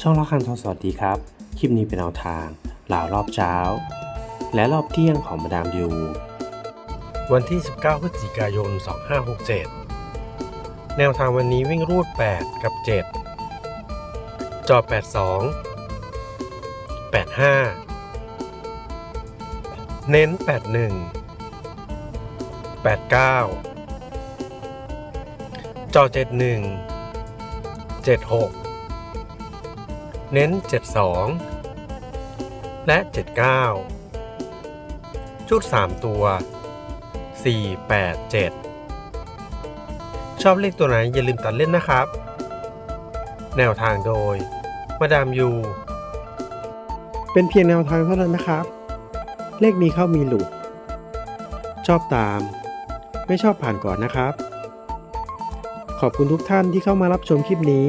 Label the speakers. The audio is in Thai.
Speaker 1: ช่องละคันทองสวัสดีครับ คลิปนี้เป็นแนวทางหล่ารอบเช้า และรอบเที่ยงของมาดามยูวันที่ 19พฤศจิกายน 2567 แนวทางวันนี้วิ่งรูด 8 กับ 7 จอ 82 85 เน้น 81 89 จอ 71 76 เน้น 72 และ 79 ชุด 3 ตัว 4 8 7 ชอบเลขตัวไหนอย่าลืมตัดเล่นนะครับ แนวทางโดย มาดามยู เป็นเพียงแนวทางเท่านั้นนะครับ เลขมีเข้ามีหลุด ชอบตาม ไม่ชอบผ่านก่อนนะครับ ขอบคุณทุกท่านที่เข้ามารับชมคลิปนี้